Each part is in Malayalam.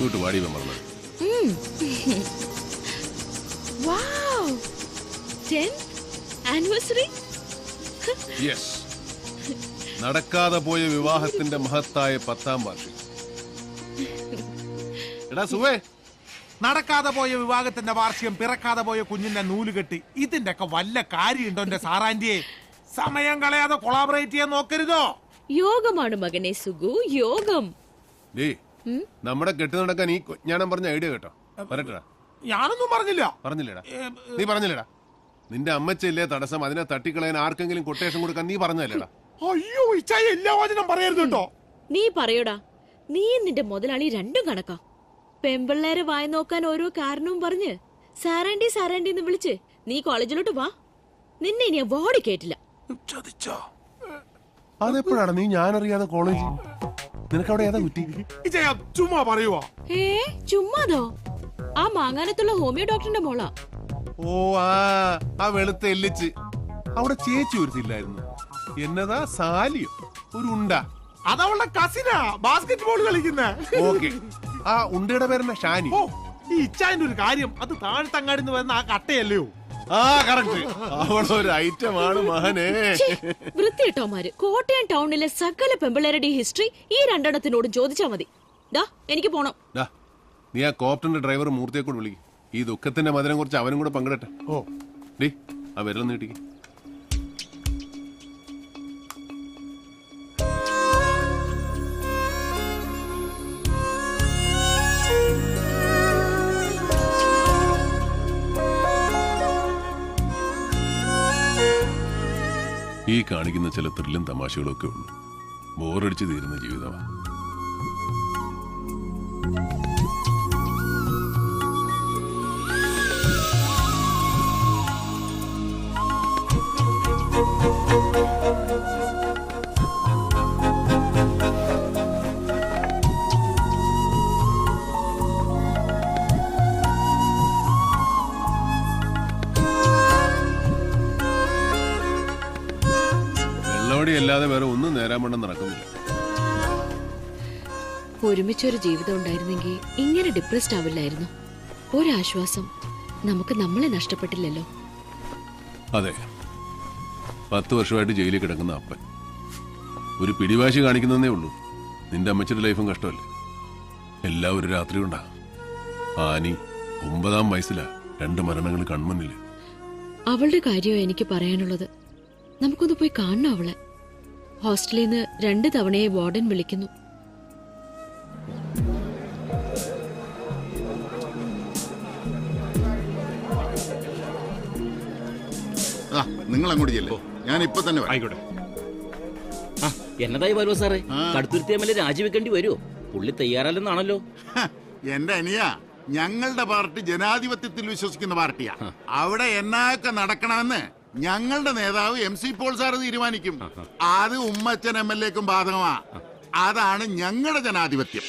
ഇങ്ങോട്ട് വാടി വെമ്പറന്ന് വാവ്. ആനിവേഴ്സറി? യെസ് നടക്കാതെ പോയ വിവാഹത്തിന്റെ മഹത്തായ പത്താം വാർഷികം. എടാ സുവേ. നടക്കാതെ പോയ വിവാഹത്തിന്റെ വാർഷികം പിറക്കാതെ പോയ കുഞ്ഞിന്റെ നൂൽ കെട്ടി. ഇതിന്റെ ഒക്കെ വല്ല കാര്യമുണ്ടോ എന്റെ സാറാന്റിയെ? സമയം കളയാതെ കൊളാബറേറ്റ് ചെയ്യാൻ നോക്കരുതോ? യോഗമാണ് മകനെ സുഗു യോഗം. നമ്മുടെ കെട്ടി നടക്കാൻ ഈ ഞാനും പറഞ്ഞ ഐഡിയ കേട്ടോ. വരട്ടെടാ ഞാനൊന്നും പറഞ്ഞില്ല. പറഞ്ഞില്ലേടാ. നീ പറഞ്ഞില്ലേടാ. നിന്റെ അമ്മച്ചല്ലേ തടസ്സം? അതിനെ തട്ടിക്കളയാൻ ആർക്കെങ്കിലും കൊട്ടേഷൻ കൊടുക്കാൻ നീ പറഞ്ഞല്ലേടാ അയ്യോ എല്ലാ വചനം പറയരുത് കേട്ടോ. നീ പറയൂടാ. നീ നിന്റെ മുതലാളി രണ്ടും കണക്കാ. പെമ്പിള്ളേരെ വായി നോക്കാൻ ഓരോ കാരണവും പറഞ്ഞ് സാറാണ്ടി സാറാണ്ടി എന്ന് വിളിച്ച് നീ കോളേജിലോട്ട് വാ. നിന്നെ ഇനി വാടി കേട്ടില്ല. അതെപ്പോഴാണ്? നീ ഞാനറിയാതെ കോളേജ് നിനക്ക് അവിടെ ഏതാ കുറ്റി? ചുമ്മാ പറയുവോ. ഏ ചുമ്മാതോ? ആ മാങ്ങാനത്തുള്ള ഹോമിയോ ഡോക്ടറിന്റെ മോളാ. ഓ ആ ആ വെളുത്ത എല്ലിച്ച്. അവിടെ ചേച്ചി ഒരുത്തില്ലായിരുന്നു. എന്നതാ സാലിയോ? ഒരു ഉണ്ട. അതവളുടെ കസിനാ ബാസ്കറ്റ് ബോൾ കളിക്കുന്ന. ഓക്കെ. ആ ഉണ്ടയുടെ പേരെന്നെ ഷാനി. ഓ ഈ ഇച്ചാന്റെ ഒരു കാര്യം അത് താഴ്ത്തങ്ങാടിന്ന് വരുന്ന ആ കട്ടയല്ലയോ? ആ കറക്റ്റ് അവളൊരു ഐറ്റം ആണ് മഹനെ. വൃത്തിയിട്ടോമാര് കോട്ടയം ടൗണിലെ സകല പെമ്പിള്ളേരുടെ ഹിസ്റ്ററി ഈ രണ്ടെണ്ണത്തിനോട് ചോദിച്ചാ മതി. ഡാ എനിക്ക് പോണം. ഡാ, നീ ആ കോപ്റ്റന്റെ ഡ്രൈവർ മൂർത്തിയെ കൂടെ വിളിക്കും. ഈ ദുഃഖത്തിന്റെ മധുരം കുറിച്ച് അവനും കൂടെ പങ്കിടട്ടെ. ഓ. ഡേ ആ വിരൽ നീട്ടിക്ക്. ഈ കാണിക്കുന്ന ചില ത്രില്ലും തമാശകളൊക്കെ ഉള്ളൂ ബോറടിച്ച് തീരുന്ന ജീവിതമാണ് അല്ലാതെ വേറെ ഒന്നും നേരാൻ വേണ്ട നടക്കുന്നില്ല. ഒരുമിച്ചൊരു ജീവിതം ഉണ്ടായിരുന്നെങ്കിൽ ഇങ്ങനെ ഡിപ്രസ്ഡ് ആവില്ലായിരുന്നു. ഒരാശ്വാസം നമുക്ക് നമ്മളെ നഷ്ടപ്പെട്ടില്ലല്ലോ. അതെ. പത്ത് വർഷമായിട്ട് ജയിലിൽ കിടക്കുന്ന അപ്പൻ. ഒരു പിടിവാശി കാണിക്കുന്നതേ ഉള്ളൂ. നിന്റെ അമ്മച്ചിയുടെ ലൈഫും കഷ്ടമല്ലേ? എല്ലാം ഒരു രാത്രി കൊണ്ടാ ആനി ഒമ്പതാം വയസ്സിലാ രണ്ട് മരണങ്ങൾ കൺമുന്നില്ലേ അവളുടെ കാര്യമോ എനിക്ക് പറയാനുള്ളത്. നമുക്കൊന്ന് പോയി കാണണം അവളെ. ഹോസ്റ്റലിൽ നിന്ന് രണ്ട് തവണയെ വാർഡൻ വിളിക്കുന്നു. നിങ്ങൾ അങ്ങോട്ട് ചെല്ലോ. ഞാൻ ഇപ്പൊ തന്നെ വരാം. ആയിക്കോട്ടെ. ആ, എന്നതായി വരുമോ സാറേ. കടുത്തുരുത്തി എം എൽ എ രാജിവെക്കേണ്ടി വരുമോ പുള്ളി തയ്യാറല്ലെന്നാണല്ലോ. എന്റെ അനിയ ഞങ്ങളുടെ പാർട്ടി ജനാധിപത്യത്തിൽ വിശ്വസിക്കുന്ന പാർട്ടിയാ. അവിടെ എന്നായൊക്കെ നടക്കണമെന്ന് ഞങ്ങളുടെ നേതാവ് എം സി പോൾ സാറ് തീരുമാനിക്കും. അത് ഉമ്മച്ചൻ എം എൽ എക്കും ബാധകമാ. അതാണ് ഞങ്ങളുടെ ജനാധിപത്യം.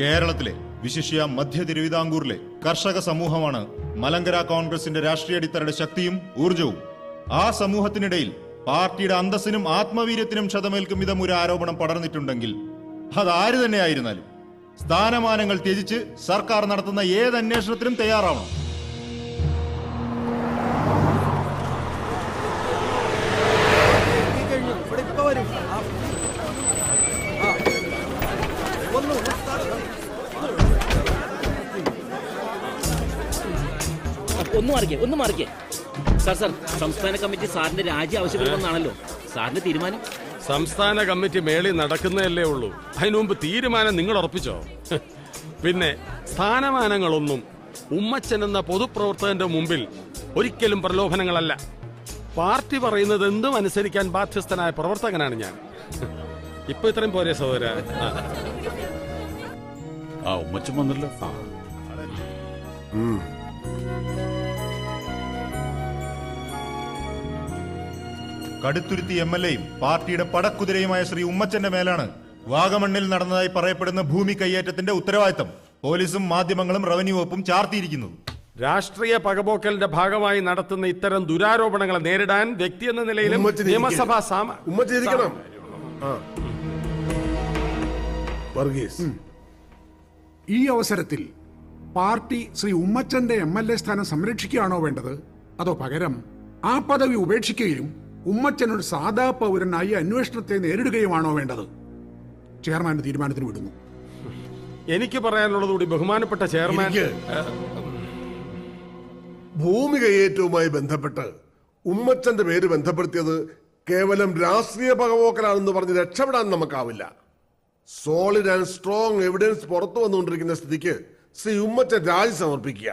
കേരളത്തിലെ വിശിഷ്യ മധ്യ തിരുവിതാംകൂറിലെ കർഷക സമൂഹമാണ് മലങ്കര കോൺഗ്രസിന്റെ രാഷ്ട്രീയ അടിത്തറയുടെ ശക്തിയും ഊർജവും ആ സമൂഹത്തിനിടയിൽ പാർട്ടിയുടെ അന്തസ്സിനും ആത്മവീര്യത്തിനും ക്ഷതമേൽക്കും വിധം ഒരു ആരോപണം പടർന്നിട്ടുണ്ടെങ്കിൽ അതാര് തന്നെയായിരുന്നാലും സ്ഥാനമാനങ്ങൾ ത്യജിച്ച് സർക്കാർ നടത്തുന്ന ഏത് അന്വേഷണത്തിനും തയ്യാറാവണം. മാറിക്കേ ഒന്ന് മാറിക്കേ. സാർ സാർ സംസ്ഥാന കമ്മിറ്റി സാറിന്റെ രാജി ആവശ്യപ്പെടുമെന്നാണല്ലോ. സാറിന്റെ തീരുമാനം? സംസ്ഥാന കമ്മിറ്റി മേളി നടക്കുന്നതല്ലേ ഉള്ളൂ. അതിനു മുമ്പ് തീരുമാനം നിങ്ങൾ ഉറപ്പിച്ചോ? പിന്നെ സ്ഥാനമാനങ്ങളൊന്നും ഉമ്മച്ചൻ എന്ന പൊതുപ്രവർത്തകന്റെ മുമ്പിൽ ഒരിക്കലും പ്രലോഭനങ്ങളല്ല. പാർട്ടി പറയുന്നത് എന്തും അനുസരിക്കാൻ ബാധ്യസ്ഥനായ പ്രവർത്തകനാണ് ഞാൻ. ഇപ്പൊ ഇത്രയും പോരെ സഹോദര. ആ. ഉമ്മച്ചൻ വന്നല്ലോ. കടുത്തുരുത്തി എം എൽ എയും പാർട്ടിയുടെ പടക്കുതിരയുമായ ശ്രീ ഉമ്മച്ചന്റെ മേലാണ് വാഗമണ്ണിൽ നടന്നതായി പറയപ്പെടുന്ന ഭൂമി കയ്യേറ്റത്തിന്റെ ഉത്തരവാദിത്തം പോലീസും മാധ്യമങ്ങളും റവന്യൂ വകുപ്പും ചാർത്തിയിരിക്കുന്നത് രാഷ്ട്രീയ പകപോക്കലിന്റെ ഭാഗമായി നടത്തുന്ന ഇത്തരം ദുരാരോപണങ്ങളെ നേരിടാൻ വ്യക്തി എന്ന നിലയിൽ നിയമസഭാ ഈ അവസരത്തിൽ പാർട്ടി ശ്രീ ഉമ്മച്ചന്റെ എം എൽ എ സ്ഥാനം സംരക്ഷിക്കുകയാണോ വേണ്ടത്? അതോ പകരം ആ പദവി ഉപേക്ഷിക്കുകയും ഉമ്മച്ചൻ ഒരു സാധാ പൗരനായി അന്വേഷണത്തെ നേരിടുകയുമാണോ വേണ്ടത്? ചെയർമാൻ തീരുമാനത്തിന് വിടുന്നു. എനിക്ക് പറയാനുള്ളത് കൂടി ബഹുമാനപ്പെട്ട ചെയർമാൻ. ഭൂമി കയ്യേറ്റവുമായി ബന്ധപ്പെട്ട് ഉമ്മച്ചന്റെ പേര് ബന്ധപ്പെടുത്തിയത് കേവലം രാഷ്ട്രീയ പകപോക്കലാണെന്ന് പറഞ്ഞ് രക്ഷപ്പെടാൻ നമുക്കാവില്ല. സോളിഡ് ആൻഡ് സ്ട്രോങ് എവിഡൻസ് പുറത്തു വന്നുകൊണ്ടിരിക്കുന്ന സ്ഥിതിക്ക് ശ്രീ ഉമ്മച്ചൻ രാജി സമർപ്പിക്കുക.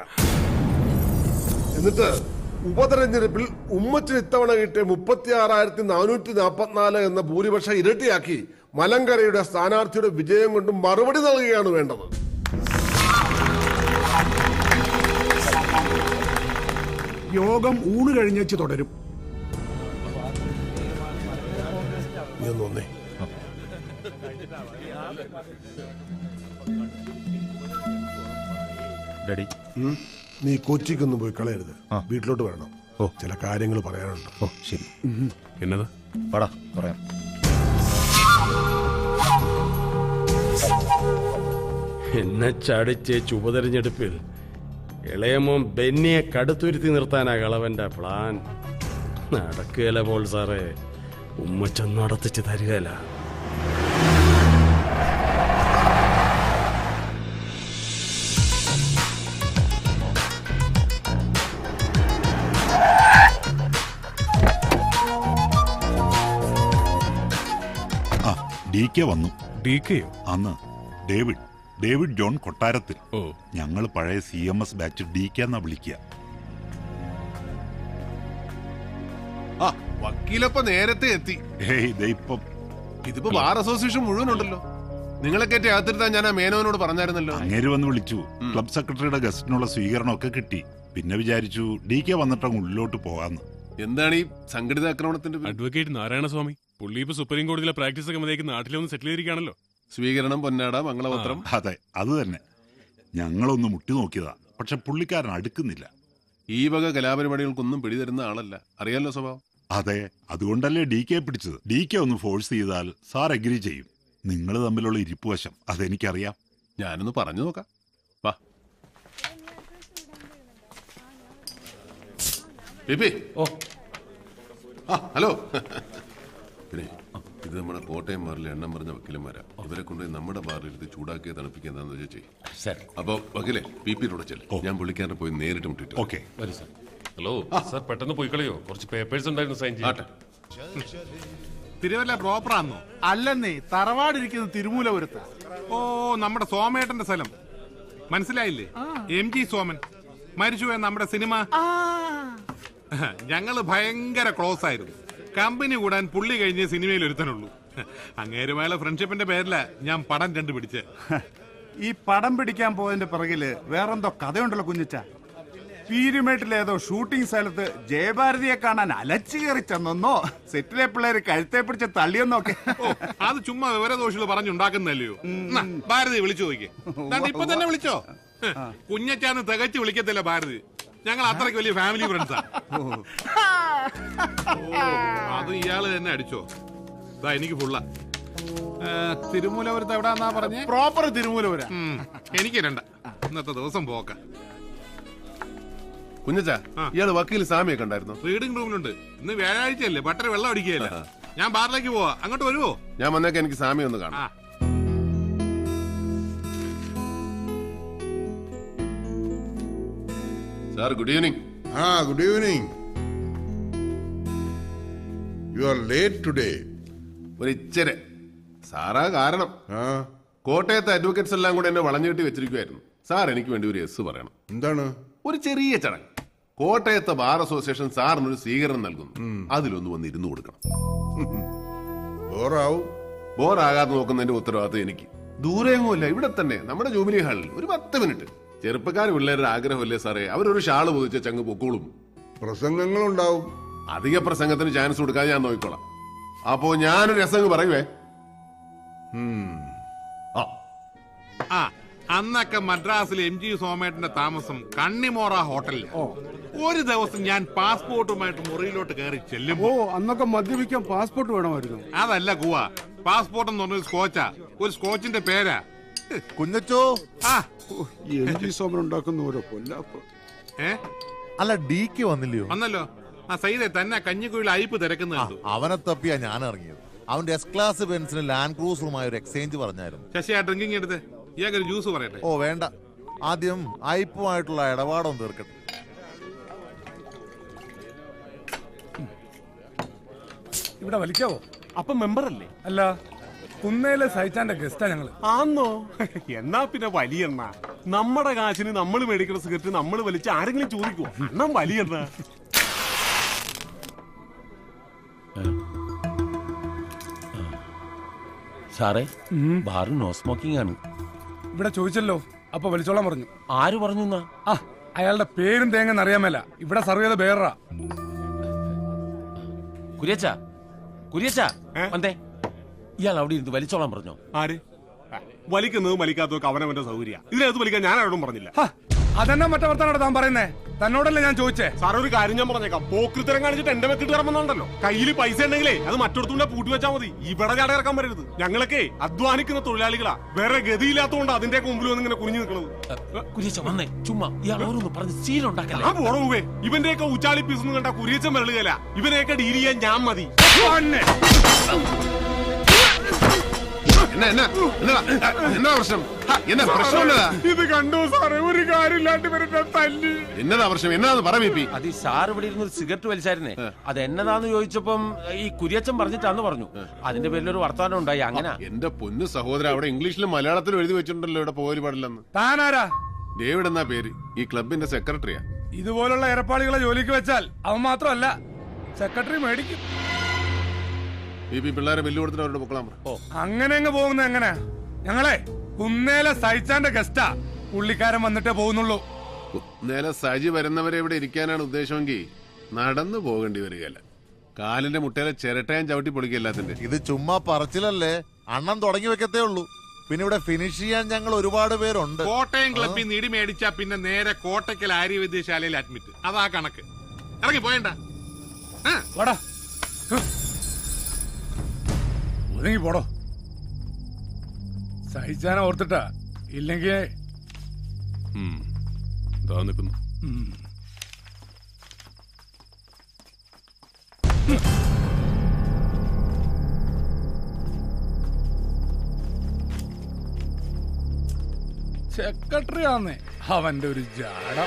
എന്നിട്ട് ഉപതെരഞ്ഞെടുപ്പിൽ ഉമ്മച്ചിന് ഇത്തവണ കിട്ടിയ മുപ്പത്തി ആറായിരത്തി നാനൂറ്റി നാൽപ്പത്തിനാല് എന്ന ഭൂരിപക്ഷം ഇരട്ടിയാക്കി മലങ്കരയുടെ സ്ഥാനാർത്ഥിയുടെ വിജയം കൊണ്ട് മറുപടി നൽകുകയാണ് വേണ്ടത്. യോഗം ഊണ് കഴിഞ്ഞേച്ച് തുടരും. ഡാഡി നീ കൊച്ചിക്കൊന്നും പോയി കളയരുത്. വീട്ടിലോട്ട് വരണം. ഓ. ചില കാര്യങ്ങൾ പറയാനുണ്ട്. ഓ ശരി. എന്നതാ പടാ പറയാം. എന്നെ ചടിച്ച് ചുപതെരഞ്ഞെടുപ്പിൽ ഇളയമോൻ ബെന്നിയെ കടുത്തുരുത്തി നിർത്താനാ കളവന്റെ പ്ലാൻ നടക്കുകയല്ല പോൾ സാറേ. ഉമ്മച്ചൻ നടത്തിച്ച് തരികയില്ല. ഡി കെ വന്നു. ഡി കെയോ അന്ന് ഡേവിഡ് ഡേവിഡ് ജോൺ കൊട്ടാരത്തിൽ. ഓ. ഞങ്ങൾ പഴയ C M S batch D K എന്നാ വിളിക്കുക ആ വക്കീലപ്പ നേരത്തെ എത്തി. ഏയ് ദേ ഇപ്പം. ഇതിപ്പോ ബാർ അസോസിയേഷൻ മുഴുവൻ ഉണ്ടല്ലോ നിങ്ങളെ കയറ്റി അകത്തിരുത്താൻ ഞാൻ ആ മേനോനോട് പറഞ്ഞായിരുന്നല്ലോ. അങ്ങേര് വന്ന് വിളിച്ചു. ക്ലബ് സെക്രട്ടറിയുടെ ഗസ്റ്റിനുള്ള സ്വീകരണമൊക്കെ കിട്ടി. പിന്നെ വിചാരിച്ചു ഡി കെ വന്നിട്ടങ്ങ് ഉള്ളിലോട്ട് പോകാന്ന്. എന്താണ് ഈ സംഘടിത ആക്രമണത്തിന്റെ പേര്? അഡ്വക്കേറ്റ് നാരായണസ്വാമി പുള്ളി ഇപ്പൊ സുപ്രീം കോടതിയിലെ പ്രാക്ടീസ് ഒക്കെ മതിയാക്കി നാട്ടിലൊന്ന് സെറ്റിൽ ചെയ്തിരിക്കുകയാണല്ലോ. സ്വീകരണം പൊന്നാട മംഗളപത്രം. അതെ അത് തന്നെ. ഞങ്ങളൊന്ന് മുട്ടി നോക്കിയതാ. പക്ഷെ പുള്ളിക്കാരൻ അടുക്കുന്നില്ല. ഈ വക കലാപരിപാടികൾക്കൊന്നും പിടിതരുന്ന ആളല്ല. അറിയാലോ സ്വഭാവം? അതെ അതുകൊണ്ടല്ലേ ഡി കെ പിടിച്ചത്. ഡി കെ ഒന്ന് ഫോഴ്സ് ചെയ്താൽ സാർ എഗ്രി ചെയ്യും. നിങ്ങൾ തമ്മിലുള്ള ഇരിപ്പുവശം അതെനിക്കറിയാം. ഞാനൊന്ന് പറഞ്ഞു നോക്കാം. ബേബി. ഓ. ആ ഹലോ. പിന്നെ ഇത് നമ്മുടെ കോട്ടയം ബാറിലെ എണ്ണം പറഞ്ഞ വക്കീലന്മാരാ. ഇവരെ കൊണ്ട് നമ്മുടെ ബാറിൽ എടുത്ത് ചൂടാക്കിയ തണുപ്പിക്കുക എന്താന്ന് വെച്ചാൽ ചെയ്യും അപ്പൊ വക്കീലെ പി പിയിലൂടെ ചെല്ലും. ഞാൻ പുള്ളിക്കാരനെ പോയി നേരിട്ട് മുട്ടിട്ട് ഓക്കെ. വരി സാർ. ഹലോ. സാർ പെട്ടെന്ന് പോയി കളയോ? കുറച്ച് പേപ്പേഴ്സ് ഉണ്ടായിരുന്നു സൈൻ ആട്ടെ. തിരുവല്ല പ്രോപ്പറാന്നോ അല്ലെന്നേ തറവാടിരിക്കുന്നത് തിരുമൂലപുരത്ത് ഓ നമ്മുടെ സോമേട്ടന്റെ സ്ഥലം. മനസ്സിലായില്ലേ? M G Soman. മരിച്ചു നമ്മുടെ സിനിമ. ഞങ്ങൾ ഭയങ്കര ക്ലോസ് ആയിരുന്നു. കമ്പനി കൂടാൻ പുള്ളി കഴിഞ്ഞ് സിനിമയിൽ ഒരുത്തനുള്ളൂ. അങ്ങേരുമായുള്ള ഫ്രണ്ട്ഷിപ്പിന്റെ പേരില ഞാൻ പടം കണ്ടുപിടിച്ച് ഈ പടം പിടിക്കാൻ പോയതിന്റെ പിറകിൽ വേറെന്തോ കഥയുണ്ടല്ലോ കുഞ്ഞിച്ച. പീരുമേട്ടിലേതോ ഷൂട്ടിംഗ് സ്ഥലത്ത് ജയഭാരതിയെ കാണാൻ അലച്ചു കയറി ചെന്നോ സെറ്റിലെ പിള്ളേര് കഴുത്തെ പിടിച്ച് തള്ളിയെന്നൊക്കെ അത് ചുമ്മാ വിവരദോഷികൾ പറഞ്ഞുണ്ടാക്കുന്നല്ലയോ ഭാരതി വിളിച്ചു നോക്കിയേ. ഇപ്പൊ തന്നെ വിളിച്ചോ? കുഞ്ഞച്ചാന്ന് തികച്ചു വിളിക്കത്തില്ല ഭാരതി. ഞങ്ങൾ അത്രയ്ക്ക് വലിയ ഫാമിലി ഫ്രണ്ട്സാ അത് ഇയാൾ തന്നെ അടിച്ചോ. ഇതാ എനിക്ക് ഫുള്ള തിരുമൂലപുരത്ത് എവിടാന്നാ പറഞ്ഞേ? പ്രോപ്പർ തിരുമൂലപുര. എനിക്ക് രണ്ട. ഇന്നത്തെ ദിവസം പോക്ക. കുഞ്ഞച്ചാ ഇയാൾ വക്കീൽ സാമിയൊക്കെ ഉണ്ടായിരുന്നു? റീഡിംഗ് റൂമിലുണ്ട് ഇന്ന് വ്യാഴാഴ്ചയല്ലേ ബട്ടർ വെള്ളം അടിക്കുകയല്ല? ഞാൻ ബാറിലേക്ക് പോവാ. അങ്ങോട്ട് വരുവോ? ഞാൻ വന്നേക്ക് എനിക്ക് സാമി ഒന്ന് കാണാം സാർ ഗുഡ് ഈവനിങ് ആ good evening you are late today ഒരു ഇച്ചിരി സാറാ കാരണം. കോട്ടയത്തെ അഡ്വക്കേറ്റ്സ് എല്ലാം കൂടെ എന്നെ വളഞ്ഞു കെട്ടി വെച്ചിരിക്കുമായിരുന്നു സാർ എനിക്ക് വേണ്ടി ഒരു എസ് പറയണം. എന്താണ്? ഒരു ചെറിയ ചടങ്ങ്. കോട്ടയത്തെ ബാർ അസോസിയേഷൻ സാറിനൊരു സ്വീകരണം നൽകുന്നു. അതിലൊന്ന് വന്ന് ഇരുന്ന് കൊടുക്കണം. ബോറാവും. ബോറാകാതെ നോക്കുന്നതിന്റെ ഉത്തരവാദിത്തം എനിക്ക്. ദൂരെയൊന്നുമില്ല ഇവിടെ തന്നെ. നമ്മുടെ ജൂബിലി ഹാളിൽ. ഒരു പത്ത് മിനിറ്റ്. ചെറുപ്പക്കാർ പിള്ളേരുടെ ആഗ്രഹമല്ലേ സാറേ? അവരൊരു ഷാൾ പൊതിച്ച ചങ്ങ് പൊക്കോളും. പ്രസംഗങ്ങളുണ്ടാവും. അധിക പ്രസംഗത്തിന് ചാൻസ് കൊടുക്കാതെ ഞാൻ നോക്കിക്കോളാം. അപ്പോ ഞാനൊരു രസങ്ങ് പറയുവേ. ആ. ആ അന്നൊക്കെ മദ്രാസിലെ എം ജി സോമേട്ടന്റെ താമസം കണ്ണിമോറ ഹോട്ടലിൽ ഒരു ദിവസം ഞാൻ പാസ്പോർട്ടുമായിട്ട് മുറിയിലോട്ട് കയറി ചെല്ലുമ്പോ അന്നൊക്കെ മദ്യപിക്കാൻ പാസ്പോർട്ട് വേണമായിരുന്നു. അതല്ല ഗുവാ. പാസ്പോർട്ട് എന്ന് പറഞ്ഞൊരു സ്കോച്ചാ. ഒരു സ്കോച്ചിന്റെ പേരാ. കുഞ്ഞച്ചോ. ആ. എം ജി സോമൻ ഉണ്ടാക്കുന്ന ഓരോ പൊല്ലാപ്പ് ഏ? അല്ല ഡിക്ക് വന്നില്ലയോ? വന്നല്ലോ. ആ സൈദെ തന്നെ കഞ്ഞിക്കുഴിയിൽ അയിപ്പ് തിരക്കുന്ന കണ്ടു അവനെ തപ്പിയാ ഞാൻ ഇറങ്ങിയത്. അവന്റെ എസ് ക്ലാസ് ബെൻസിന് ലാൻഡ് ക്രൂസറുമായി ഒരു എക്സ്ചേഞ്ച് പറഞ്ഞായിരുന്നു. ശശി ആ ഡ്രിങ്കിങ് എടുത്ത്. ഇയാൾക്ക് ജ്യൂസ് പറയട്ടെ? ഓ വേണ്ട. ആദ്യം ഐപ്പുമായിട്ടുള്ള ഇടപാടൊന്ന് തീർക്കട്ടെ. ഇവിടെ വലിക്കാവോ? അപ്പൊ മെമ്പർ അല്ലേ? അല്ല കുന്നേലെ സഹിച്ചാന്റെ ഗസ്റ്റാ ഞങ്ങൾ. ആന്നോ? എന്നാ പിന്നെ വലിയെണ്ണ. നമ്മുടെ കാശിന് നമ്മൾ മേടിക്കുന്ന സിഗരറ്റ് നമ്മൾ വലിച്ച് ആരെങ്കിലും ചോദിക്കുവോ? അണ്ണം വലിയെണ്ണ. സാറേ ബാറിൽ നോ സ്മോക്കിംഗ് ആണ്. ഇവിടെ ചോദിച്ചല്ലോ അപ്പൊ വലിച്ചോളാൻ പറഞ്ഞു. ആര് പറഞ്ഞു ആ അയാളുടെ പേരും തേങ്ങന്ന് അറിയാമല്ല ഇവിടെ സർവ് ചെയ്ത ബേറാ കുര്യച്ച കുര്യച്ച വന്നേ. ഇയാൾ അവിടെ ഇരുന്ന് വലിച്ചോളാൻ പറഞ്ഞോ? ആര്? വലിക്കുന്നത് വലിക്കാത്തതൊക്കെ അവനവന്റെ സൗകര്യ. ഇതിനകത്ത് വലിക്കാൻ ഞാൻ ആരോടും പറഞ്ഞില്ല. അതെന്നെ മറ്റേ വർത്താനോട് താൻ പറയുന്നേ? തന്നോടല്ലേ ഞാൻ ചോദിച്ചേ? സാർ ഒരു കാര്യം ഞാൻ പറഞ്ഞേക്കാം. പോക്കൃത്തരം കാണിച്ചിട്ട് എന്റെ വെക്കിട്ട് ഇറങ്ങുന്നുണ്ടല്ലോ കയ്യിൽ പൈസ ഉണ്ടെങ്കിലേ അത് മറ്റൊടത്തുകൊണ്ട് പൂട്ടി വെച്ചാൽ മതി. ഇവിടെ ചാട ഇറക്കാൻ വരരുത് ഞങ്ങളൊക്കെ അധ്വാനിക്കുന്ന തൊഴിലാളികളാ. വേറെ ഗതിയില്ലാത്തതുകൊണ്ട് അതിന്റെ മുമ്പിൽ വന്ന് ഇങ്ങനെ കുഞ്ഞു നിൽക്കുന്നത് കുര്യച്ച വന്നേ. ചുമ്മാ പറഞ്ഞ് ഇവന്റെയൊക്കെ ഉച്ചാളി പീസ് കണ്ട കുരിയച്ചൻ വരളുകയല്ല ഇവനെയൊക്കെ ഡീൽ ചെയ്യാൻ ഞാൻ മതി. എന്നാ പ്രശ്നം എന്നാ പ്രശ്നം എന്നതാ ഇത് കണ്ടു സാറേ? ഒരു കാര്യമില്ലാണ്ട് ഇവരുടെ തല്ലി. എന്നതാ പ്രശ്നം? എന്നാന്ന് പറ ബി പി. അത് ഈ സാർ ഇവിടെ ഇരുന്ന് ഒരു സിഗരറ്റ് വലിച്ചായിരുന്നേ. അത് എന്നതാന്ന് ചോദിച്ചപ്പം ഈ കുര്യച്ചൻ പറഞ്ഞിട്ടാന്ന് പറഞ്ഞു. അതിന്റെ പേരിൽ ഒരു വർത്തമാനം ഉണ്ടായി അങ്ങനെ. എന്റെ പൊന്നു സഹോദരൻ അവിടെ ഇംഗ്ലീഷിലും മലയാളത്തിലും എഴുതി വെച്ചിട്ടുണ്ടല്ലോ ഇവിടെ പോകൽ പാടില്ലെന്ന്. താനാരാ? ഡേവിഡ് എന്നാ പേര്. ഈ ക്ലബിന്റെ സെക്രട്ടറിയാ. ഇതുപോലുള്ള ഇരപ്പാളികളെ ജോലിക്ക് വെച്ചാൽ അവൻ മാത്രമല്ല സെക്രട്ടറി മേടിക്കും. പി പിള്ളേരെ ബില്ല് കൊടുത്തിട്ട് അവരുടെ പൊക്കളാൻ പറ. അങ്ങനെ അങ്ങ് പോകുന്ന എങ്ങനെ? ഞങ്ങളെ കുന്നേലെ സഹിച്ചാന്റെ ഗസ്റ്റാ പുള്ളിക്കാരൻ വന്നിട്ടേ പോകുന്നുള്ളൂ. നേരെ സജി വരുന്നവരെ ഇവിടെ ഇരിക്കാനാണ് ഉദ്ദേശമെങ്കിൽ നടന്നു പോകേണ്ടി വരികയല്ല. കാലിന്റെ മുട്ടയിലെ ചിരട്ടയും ചവിട്ടി പൊളിക്കുക എല്ലാത്തിന്റെ ഇത് ചുമ്മാ പറച്ചിലല്ലേ? അണ്ണം തുടങ്ങി വെക്കത്തേ ഉള്ളൂ. പിന്നെ ഇവിടെ ഫിനിഷ് ചെയ്യാൻ ഞങ്ങൾ ഒരുപാട് പേരുണ്ട്. കോട്ടയം ക്ലബിൽ നീടി മേടിച്ച മേടിച്ചാ പിന്നെ നേരെ കോട്ടയ്ക്കൽ ആര്യവൈദ്യശാലയിൽ അഡ്മിറ്റ് അതാ കണക്ക്. ഇറങ്ങി പോയണ്ട. വാടാ. ഒതുങ്ങി പോടോ. സഹിച്ചാന ഓർത്തിട്ടാ. ഇല്ലെങ്കിൽ നിൽക്കുന്നു സെക്രട്ടറി ആന്നേ അവന്റെ ഒരു ജാട.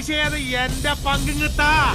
ചെയ്യാതെ എന്റെ പങ്കും കിട്ടാ.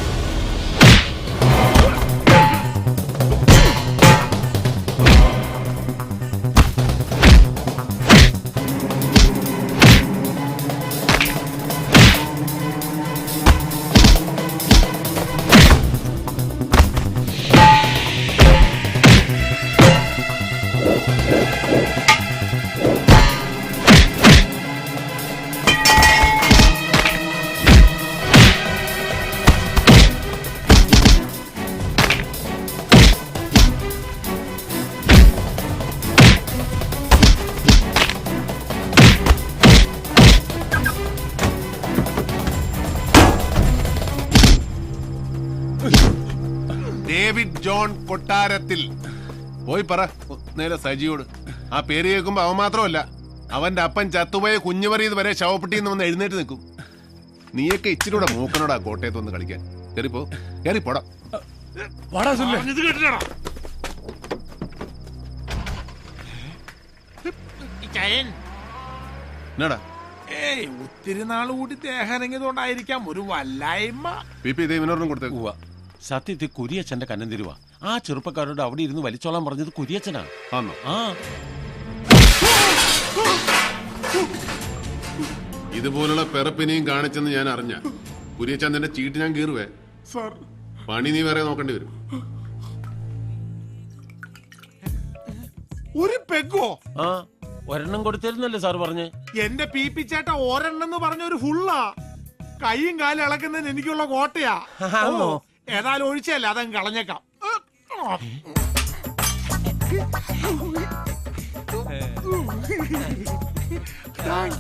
ജോൺ കൊട്ടാരത്തിൽ. പോയി പറ. നേരെ സജിയോട്. ആ പേര് കേൾക്കുമ്പോ അവൻ മാത്രമല്ല അവന്റെ അപ്പൻ ചത്തുപോയ കുഞ്ഞുപറിയത് വരെ ശവപ്പെട്ടിന്ന് വന്ന് എഴുന്നേറ്റ് നിൽക്കും. നീയൊക്കെ ഇച്ചിരി കൂടെ മൂക്കനോടാ കോട്ടയത്ത് വന്ന് കളിക്കാൻ. കയറിപ്പോ കയറിപ്പോടാ ഇത് എന്നാടാ? ഏയ് ഒത്തിരി നാൾ കൂടി ദേഹനങ്ങിയതുകൊണ്ടായിരിക്കാം ഒരു വല്ലായ്മ. പി പി ദേവിനോടും കൊടുത്തേക്ക്. സത്യത്തിൽ കുരിയച്ഛന്റെ കന്നം തരുവാ. ആ ചെറുപ്പക്കാരോട് അവിടെ ഇരുന്ന് വലിച്ചോളാൻ പറഞ്ഞത് ആന്നോ? ആ. ഇതുപോലുള്ള പെറപ്പിനെയും കാണിച്ചെന്ന് ഞാൻ അറിഞ്ഞ. കുര്യച്ചന്ദന്റെ ചീട്ട് ഞാൻ കീറുവേ. സാർ. പണി നീ വേറെ നോക്കേണ്ടി വരും. ഒരു പെഗോ ആ ഒരെണ്ണം കൊടുത്തിരുന്നല്ലേ സാർ പറഞ്ഞ്? എന്റെ പി പി ചേട്ട ഒരെണ്ണെന്ന് പറഞ്ഞ ഒരു ഫുള്ളാ. കൈയും കാലും ഇളക്കുന്നതിന് എനിക്കുള്ള കോട്ടയാ. ആണോ? ഓ, ഏതായാലും ഒഴിച്ചല്ല അതങ്ങ് കളഞ്ഞേക്കാം Thanks.